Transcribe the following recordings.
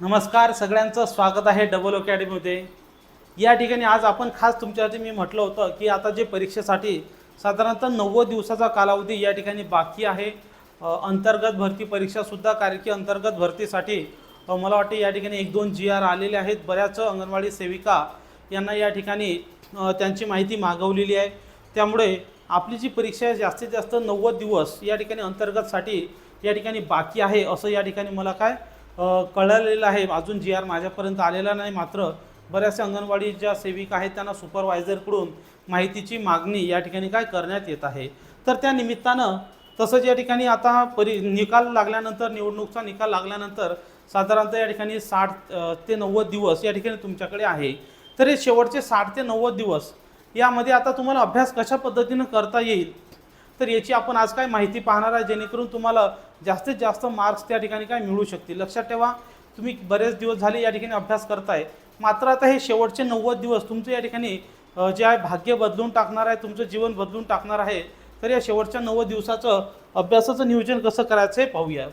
नमस्कार सगळ्यांचं स्वागत आहे डबल अकॅडमीमध्ये. या ठिकाणी आज आपण खास तुमच्यासाठी मी म्हटलं होतं की आता जे परीक्षेसाठी साधारणतः नव्वद दिवसाचा कालावधी या ठिकाणी बाकी आहे. अंतर्गत भरती परीक्षासुद्धा कारण की अंतर्गत भरतीसाठी मला वाटते या ठिकाणी एक दोन जी आर आलेले आहेत. बऱ्याच अंगणवाडी सेविका यांना या ठिकाणी त्यांची माहिती मागवलेली आहे. त्यामुळे आपली जी परीक्षा आहे जास्तीत जास्त नव्वद दिवस या ठिकाणी अंतर्गतसाठी या ठिकाणी बाकी आहे. असं या ठिकाणी मला काय कळलेलं आहे. अजून जी आर माझ्यापर्यंत आलेला नाही. मात्र बऱ्याचशा अंगणवाडी ज्या सेविका आहेत. त्यांना सुपरवायझरकडून माहितीची मागणी या ठिकाणी काय करण्यात येत आहे. तर त्या निमित्तानं तसंच या ठिकाणी आता परी निकाल लागल्यानंतर निवडणूकचा निकाल लागल्यानंतर साधारणतः या ठिकाणी साठ ते नव्वद दिवस या ठिकाणी तुमच्याकडे आहे. तर हे शेवटचे साठ ते नव्वद दिवस यामध्ये आता तुम्हाला अभ्यास कशा पद्धतीनं करता येईल? तर याची आपण आज काय माहिती पाहणार आहे जेणेकरून तुम्हाला जास्तीत जास्त मार्क्स त्या ठिकाणी काय मिळू शकतील. लक्षात ठेवा तुम्ही बरेच दिवस झाले या ठिकाणी अभ्यास करताय. मात्र आता हे शेवटचे नव्वद दिवस तुमचं या ठिकाणी जे आहे भाग्य बदलून टाकणार आहे तुमचं जीवन बदलून टाकणार आहे. तर या शेवटच्या नव्वद दिवसाचं अभ्यासाचं नियोजन कसं करायचं हे पाहूया.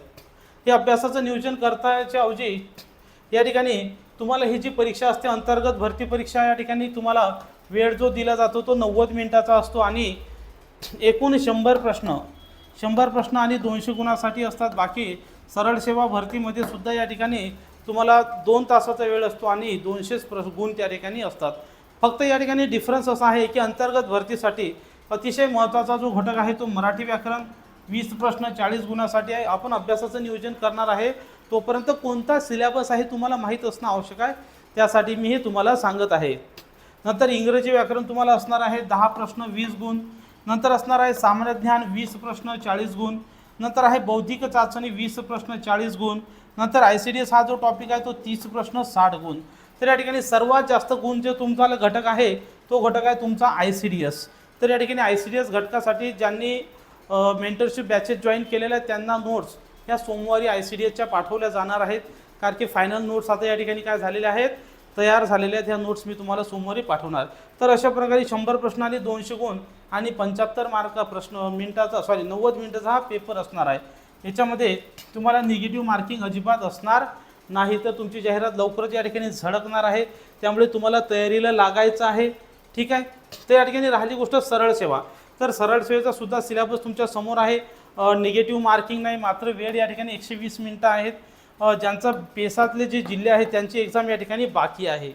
हे अभ्यासाचं नियोजन करताच्या ऐवजी या ठिकाणी तुम्हाला ही जी परीक्षा असते अंतर्गत भरती परीक्षा या ठिकाणी तुम्हाला वेळ जो दिला जातो तो नव्वद मिनिटाचा असतो आणि एकूण शंभर प्रश्न. शंभर प्रश्न आणि दोनशे गुणासाठी असतात. बाकी सरळ सेवा भरतीमध्ये सुद्धा या ठिकाणी तुम्हाला दोन तासाचा वेळ असतो आणि दोनशेच प्र गुण त्या ठिकाणी असतात. फक्त या ठिकाणी डिफरन्स असा आहे की अंतर्गत भरतीसाठी अतिशय महत्त्वाचा जो घटक आहे तो मराठी व्याकरण. वीस प्रश्न चाळीस गुणासाठी आहे. आपण अभ्यासाचं नियोजन करणार आहे. तोपर्यंत कोणता सिलेबस आहे तुम्हाला माहीत असणं आवश्यक आहे. त्यासाठी मी हे तुम्हाला सांगत आहे. नंतर इंग्रजी व्याकरण तुम्हाला असणार आहे. दहा प्रश्न वीस गुण. नंतर असणार आहे सामान्य ज्ञान वीस प्रश्न चाळीस गुण. नंतर आहे बौद्धिक चाचणी वीस प्रश्न चाळीस गुण. नंतर आय सी डी एस हा जो टॉपिक आहे तो तीस प्रश्न साठ गुण. तर या ठिकाणी सर्वात जास्त गुण जो तुमचा घटक आहे तो घटक आहे तुमचा आय सी डी एस. तर या ठिकाणी आय सी डी एस घटकासाठी ज्यांनी मेंटरशिप बॅचेस जॉईन केलेल्या आहेत त्यांना नोट्स ह्या सोमवारी आय सी डी एसच्या पाठवल्या जाणार आहेत. कारण की फायनल नोट्स आता या ठिकाणी काय झालेल्या आहेत? तयार झालेल्या आहेत. ह्या नोट्स मी तुम्हाला सोमवारी पाठवणार. तर अशा प्रकारे शंभर प्रश्न आणि दोनशे गुण आणि पंच्याहत्तर मार्क प्रश्न मिनिटाचा सॉरी नव्वद मिनिटाचा हा पेपर असणार आहे. याच्यामध्ये तुम्हाला निगेटिव्ह मार्किंग अजिबात असणार नाही तर तुमची जाहिरात लवकरच या ठिकाणी झळकणार आहे. त्यामुळे तुम्हाला तयारीला लागायचं आहे. ठीक आहे? तर या ठिकाणी राहिली गोष्ट सरळ सेवा. तर सरळ सेवेचा सुद्धा सिलेबस तुमच्यासमोर आहे. निगेटिव्ह मार्किंग नाही मात्र वेळ या ठिकाणी एकशे वीस मिनटं आहेत. ज्यांचा पेसातले जे जिल्हे आहेत त्यांची एक्झाम या ठिकाणी बाकी आहे.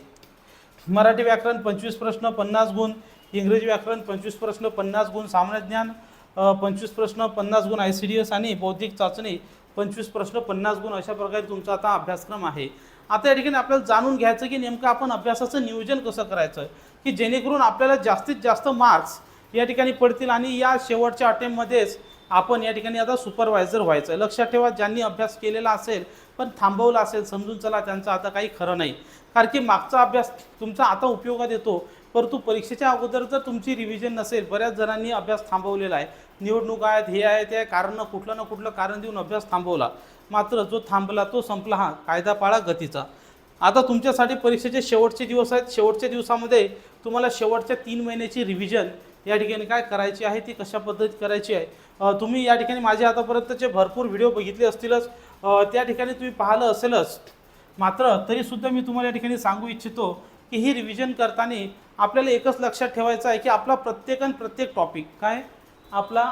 मराठी व्याकरण पंचवीस प्रश्न पन्नास गुण. इंग्रजी व्याकरण पंचवीस प्रश्न पन्नास गुण. सामान्य ज्ञान पंचवीस प्रश्न पन्नास गुण. आय सी डी एस आणि बौद्धिक चाचणी पंचवीस प्रश्न पन्नास गुण. अशा प्रकारे तुमचा आता अभ्यासक्रम आहे. आता या ठिकाणी आपल्याला जाणून घ्यायचं की नेमकं आपण अभ्यासाचं नियोजन कसं करायचं? की जेणेकरून आपल्याला जास्तीत जास्त मार्क्स या ठिकाणी पडतील आणि या शेवटच्या अटेम्पमध्येच आपण या ठिकाणी आता सुपरवायझर व्हायचं लक्षात ठेवा ज्यांनी अभ्यास केलेला असेल पण थांबवला असेल समजून चला त्यांचं आता काही खरं नाही. कारण की मागचा अभ्यास तुमचा आता उपयोगात येतो परंतु परीक्षेच्या अगोदर जर तुमची रिव्हिजन नसेल बऱ्याच जणांनी अभ्यास थांबवलेला आहे. निवडणूक आहेत हे आहे ते आहे कारण कुठलं ना कुठलं कारण देऊन अभ्यास थांबवला. मात्र जो थांबला तो संपला हा कायदा पाळा गतीचा. आता तुमच्यासाठी परीक्षेचे शेवटचे दिवस आहेत. शेवटच्या दिवसामध्ये तुम्हाला शेवटच्या तीन महिन्याची रिव्हिजन या ठिकाणी काय करायची आहे ती कशा पद्धतीत करायची आहे? तुम्ही या ठिकाणी माझे आतापर्यंतचे भरपूर व्हिडिओ बघितले असतीलच. त्या ठिकाणी तुम्ही पाहिलं असेलच. मात्र तरीसुद्धा मी तुम्हाला या ठिकाणी सांगू इच्छितो की ही रिव्हिजन करताना आपल्याला एकच लक्षात ठेवायचं आहे की आपला प्रत्येकन प्रत्येक टॉपिक काय? आपला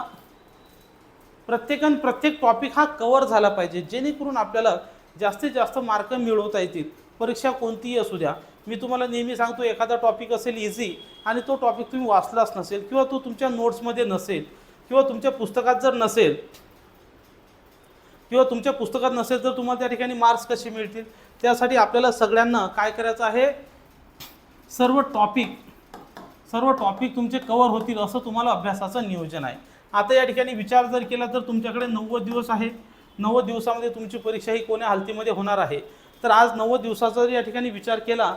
प्रत्येकन प्रत्येक टॉपिक हा कवर झाला पाहिजे. जेणेकरून आपल्याला जास्तीत जास्त मार्क मिळवता येतील. परीक्षा कोणतीही असू द्या. मी तुम्हाला नेहमी सांगतो एखादा टॉपिक असेल इझी आणि तो टॉपिक तुम्ही वाचलाच नसेल किंवा तो तुमच्या नोट्समध्ये नसेल किंवा तुमच्या पुस्तकात जर नसेल किंवा तुमच्या पुस्तकात नसेल तर तुम्हाला त्या ठिकाणी मार्क्स कसे मिळतील? त्यासाठी आपल्याला सगळ्यांना काय करायचं आहे? सर्व टॉपिक सर्व टॉपिक तुमचे कवर होतील असं तुम्हाला अभ्यासाचं नियोजन आहे. आता या ठिकाणी विचार जर केला तर तुमच्याकडे नव्वद दिवस आहे. नव्वद दिवसामध्ये तुमची परीक्षा ही कोण्या हालतीमध्ये होणार आहे? तर आज नव्वद दिवसाचा जर या ठिकाणी विचार केला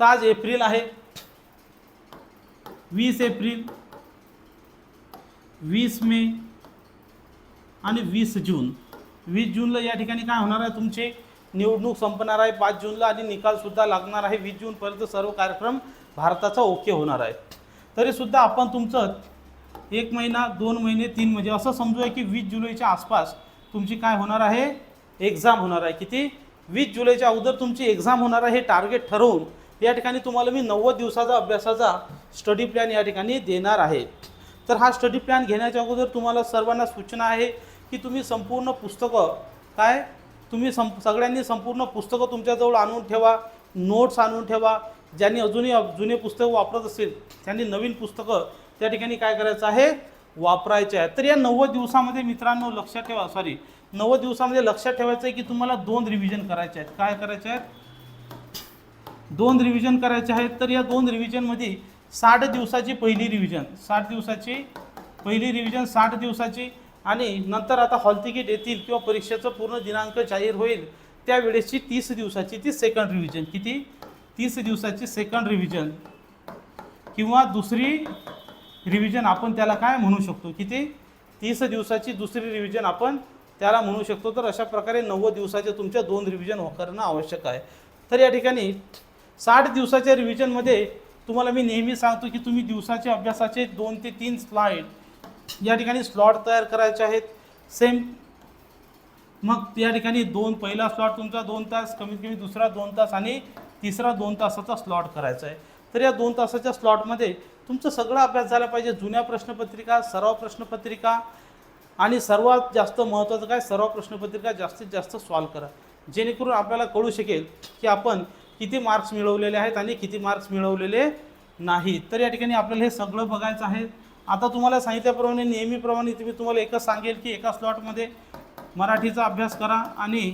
तर आज एप्रिल आहे. वीस एप्रिल वीस मे आणि वीस जून. वीस जूनला या ठिकाणी काय होणार आहे? तुमचे निवडणूक संपणार आहे. पाच जूनला आणि निकालसुद्धा लागणार आहे. वीस जूनपर्यंत सर्व कार्यक्रम भारताचा ओके होणार आहे. तरीसुद्धा आपण तुमचं एक महिना दोन महिने तीन म्हणजे असं समजूया की वीस जुलैच्या आसपास तुमची काय होणार आहे? एक्झाम होणार आहे. किती? वीस जुलैच्या अगोदर तुमची एक्झाम होणार आहे हे टार्गेट ठरवून या ठिकाणी तुम्हाला मी नव्वद दिवसाचा अभ्यासाचा स्टडी प्लॅन या ठिकाणी देणार आहे. तर हा स्टडी प्लॅन घेण्याच्या अगोदर तुम्हाला सर्वांना सूचना आहे की तुम्ही संपूर्ण पुस्तकं काय? तुम्ही सं सगळ्यांनी संपूर्ण पुस्तकं तुमच्याजवळ आणून ठेवा नोट्स आणून ठेवा. ज्यांनी अजूनही जुने पुस्तकं वापरत असेल त्यांनी नवीन पुस्तकं त्या ठिकाणी काय करायचं आहे? वापरायचे आहे तर या नव्वद दिवसामध्ये मित्रांनो लक्षात ठेवा सॉरी नव्वद दिवसामध्ये लक्षात ठेवायचं आहे की तुम्हाला दोन रिव्हिजन करायचे आहेत. काय करायचे आहेत? दोन रिव्हिजन करायचे आहेत तर या दोन रिव्हिजनमध्ये साठ दिवसाची पहिली रिव्हिजन साठ दिवसाची पहिली रिव्हिजन साठ दिवसाची. आणि नंतर आता हॉल तिकीट येतील किंवा परीक्षेचं पूर्ण दिनांक जाहीर होईल त्यावेळेसची तीस दिवसाची ती सेकंड रिव्हिजन किती? तीस दिवसाची सेकंड रिव्हिजन किंवा दुसरी रिव्हिजन आपण त्याला काय म्हणू शकतो? किती? तीस दिवसाची दुसरी रिव्हिजन आपण त्याला म्हणू शकतो. तर अशा प्रकारे नव्वद दिवसाचे तुमच्या दोन रिव्हिजन करणं आवश्यक आहे. तर या ठिकाणी साठ दिवसाच्या रिव्हिजनमध्ये तुम्हाला मी नेहमी सांगतो की तुम्ही दिवसाचे अभ्यासाचे दोन ते तीन स्लाईड या ठिकाणी स्लॉट तयार करायचे आहेत. सेम मग या ठिकाणी दोन पहिला स्लॉट तुमचा दोन तास कमीत कमी दुसरा दोन तास आणि तिसरा दोन तासाचा स्लॉट करायचा आहे. तर या दोन तासाच्या स्लॉटमध्ये तुमचा सगळा अभ्यास झाला पाहिजे. जुन्या प्रश्नपत्रिका सराव प्रश्नपत्रिका आणि सर्वात जास्त महत्त्वाचं काय? सर्व प्रश्नपत्रिका जास्तीत जास्त सॉल्व करा. जेणेकरून आपल्याला कळू शकेल की आपण किती मार्क्स मिळवलेले आहेत आणि किती मार्क्स मिळवलेले नाहीत. तर या ठिकाणी आपल्याला हे सगळं बघायचं आहे. आता तुम्हाला सांगितल्याप्रमाणे नेहमीप्रमाणे तुम्ही तुम्हाला एकच सांगेल की एका स्लॉटमध्ये मराठीचा अभ्यास करा आणि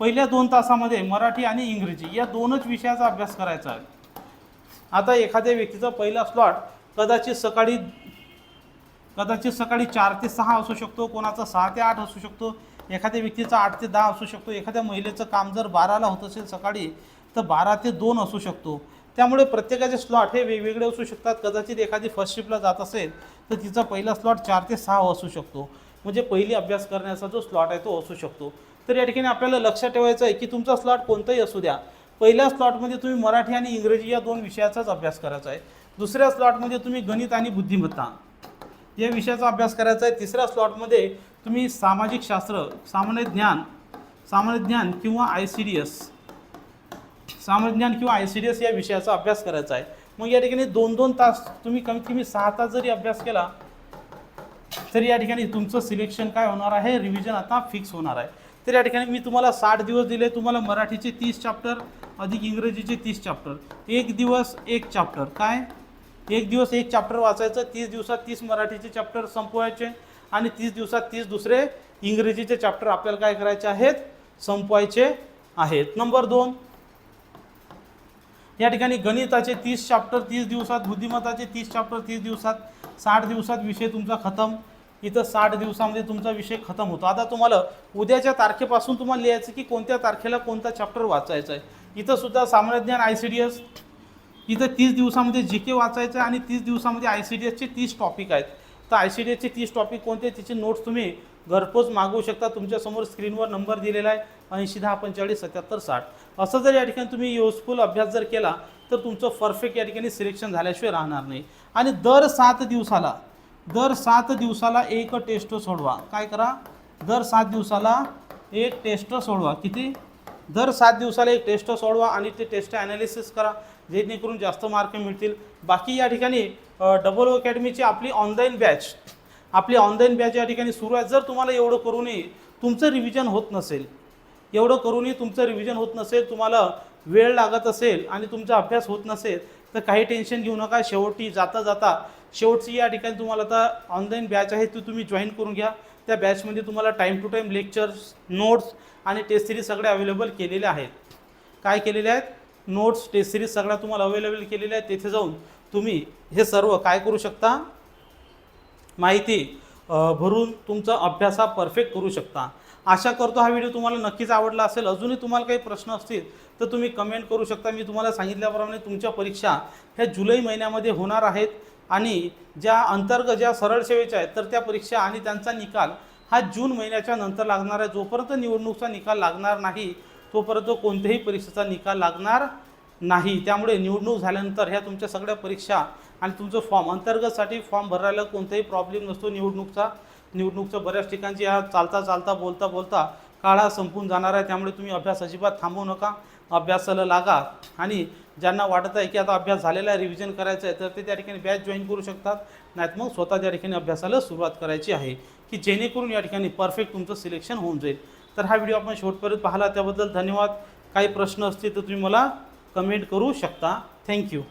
पहिल्या दोन तासामध्ये मराठी आणि इंग्रजी या दोनच विषयाचा अभ्यास करायचा आहे. आता एखाद्या व्यक्तीचा पहिला स्लॉट कदाचित सकाळी कदाचित सकाळी चार ते सहा असू शकतो कोणाचा सहा ते आठ असू शकतो एखाद्या व्यक्तीचा आठ ते दहा असू शकतो एखाद्या महिलेचं काम जर बाराला होत असेल सकाळी तर बारा ते दोन असू शकतो. त्यामुळे प्रत्येकाचे स्लॉट हे वेगवेगळे असू शकतात. कदाचित एखादी फर्स्ट शिफ्टला जात असेल तर तिचा पहिला स्लॉट चार ते सहा असू शकतो. म्हणजे पहिली अभ्यास करण्याचा जो स्लॉट आहे तो असू शकतो. तर या ठिकाणी आपल्याला लक्षात ठेवायचं आहे की तुमचा स्लॉट कोणताही असू द्या. पहिल्या स्लॉटमध्ये तुम्ही मराठी आणि इंग्रजी या दोन विषयाचाच अभ्यास करायचा आहे. दुसऱ्या स्लॉटमध्ये तुम्ही गणित आणि बुद्धिमत्ता या विषयाचा अभ्यास करायचा आहे. तिसऱ्या स्लॉटमध्ये तुम्ही सामाजिक शास्त्र सामान्य ज्ञान सामान्य ज्ञान किंवा आय सी डी एस सामान्य ज्ञान किंवा आय सी डी एस या विषयाचा अभ्यास करायचा आहे. मग या ठिकाणी दोन दोन तास तुम्ही कमीत कमी सहा तास जरी अभ्यास केला तरी या ठिकाणी तुमचं सिलेक्शन काय होणार आहे? रिव्हिजन आता फिक्स होणार आहे. तर या ठिकाणी मी तुम्हाला साठ दिवस दिले तुम्हाला मराठीचे तीस चॅप्टर अधिक इंग्रजीचे तीस चॅप्टर एक दिवस एक चॅप्टर काय? एक दिवस एक चॅप्टर वाचायचं तीस दिवसात तीस मराठीचे चॅप्टर संपवायचे आणि तीस दिवसात तीस दुसरे इंग्रजीचे चॅप्टर आपल्याला काय करायचे आहेत? संपवायचे आहेत. नंबर दोन या ठिकाणी गणिताचे तीस चॅप्टर तीस दिवसात बुद्धिमत्ताचे तीस चॅप्टर तीस दिवसात साठ दिवसात विषय तुमचा खतम. इथं साठ दिवसामध्ये तुमचा विषय खतम होतो. आता तुम्हाला उद्याच्या तारखेपासून तुम्हाला लिहायचं की कोणत्या तारखेला कोणता चॅप्टर वाचायचा आहे. इथं सुद्धा सामान्य ज्ञान आय सी डी एस इथं तीस दिवसामध्ये जी के वाचायचं आहे आणि तीस दिवसामध्ये आय सी डी एसचे तीस टॉपिक आहेत. तर आय सी डी एसचे तीस टॉपिक कोणते तिचे नोट्स तुम्ही घरपोच मागवू शकता. तुमच्यासमोर स्क्रीनवर नंबर दिलेला आहे. ऐंशी दहा पंचेचाळीस सत्याहत्तर साठ. असं जर या ठिकाणी तुम्ही युजफुल अभ्यास जर केला तर तुमचं परफेक्ट या ठिकाणी सिलेक्शन झाल्याशिवाय राहणार नाही. आणि दर सात दिवसाला दर सात दिवसाला एक टेस्ट सोडवा. काय करा? दर सात दिवसाला एक टेस्ट सोडवा. किती? दर सात दिवसाला एक टेस्ट सोडवा आणि ते टेस्ट ॲनालिसिस करा. जेणेकरून जास्त मार्क मिळतील. बाकी या ठिकाणी डबल अकॅडमीची आपली ऑनलाईन बॅच आपली ऑनलाईन बॅच या ठिकाणी सुरू आहे जर तुम्हाला एवढं करूनही तुमचं रिव्हिजन होत नसेल एवढं करूनही तुमचं रिव्हिजन होत नसेल तुम्हाला वेळ लागत असेल आणि तुमचा अभ्यास होत नसेल तर काही टेन्शन घेऊ नका. शेवटी जाता जाता शेवटची या ठिकाणी तुम्हाला आता ऑनलाईन बॅच आहे ती तुम्ही जॉईन करून घ्या. त्या बॅचमध्ये तुम्हाला time to time lectures notes आणि टेस्ट सिरीज सगळे अवेलेबल केलेले आहेत. काय केलेले आहेत? नोट्स टेस्ट सिरीज सगळ्या तुम्हाला अवेलेबल केलेल्या आहेत तेथे जाऊन तुम्ही हे सर्व काय करू शकता? माहिती भरून तुमचा अभ्यास हा परफेक्ट करू शकता. आशा करतो हा व्हिडिओ तुम्हाला नक्कीच आवडला असेल. अजूनही तुम्हाला काही प्रश्न असतील तर तुम्ही कमेंट करू शकता. मी तुम्हाला सांगितल्याप्रमाणे तुमच्या परीक्षा ह्या जुलै महिन्यामध्ये होणार आहेत आणि ज्या अंतर्गत ज्या सरळ सेवेच्या आहेत तर त्या परीक्षा आणि त्यांचा निकाल हा जून महिन्याच्या नंतर लागणार आहे. जोपर्यंत निवडणूकचा निकाल लागणार नाही तोपर्यंत कोणत्याही परीक्षेचा निकाल लागणार नाही. त्यामुळे निवडणूक झाल्यानंतर ह्या तुमच्या सगळ्या परीक्षा आणि तुमचं फॉर्म अंतर्गतसाठी फॉर्म भरायला कोणताही प्रॉब्लेम नसतो. निवडणूकचा निवडणूकचं बऱ्याच ठिकाणची ह्या चालता चालता बोलता बोलता काळा संपून जाणार आहे. त्यामुळे तुम्ही अभ्यास अजिबात थांबवू नका. अभ्यासाला लागा. आणि ज्यांना वाटत आहे की आता अभ्यास झालेला आहे रिव्हिजन करायचं आहे तर ते त्या ठिकाणी बॅच जॉईन करू शकतात. नाहीत मग स्वतः त्या ठिकाणी अभ्यासाला सुरुवात करायची आहे. की जेणेकरून या ठिकाणी परफेक्ट तुमचं सिलेक्शन होऊन जाईल. तर हा व्हिडिओ आपण शेवटपर्यंत पाहिला. त्याबद्दल धन्यवाद. काही प्रश्न असतील तर तुम्ही मला कमेंट करू शकता. थँक्यू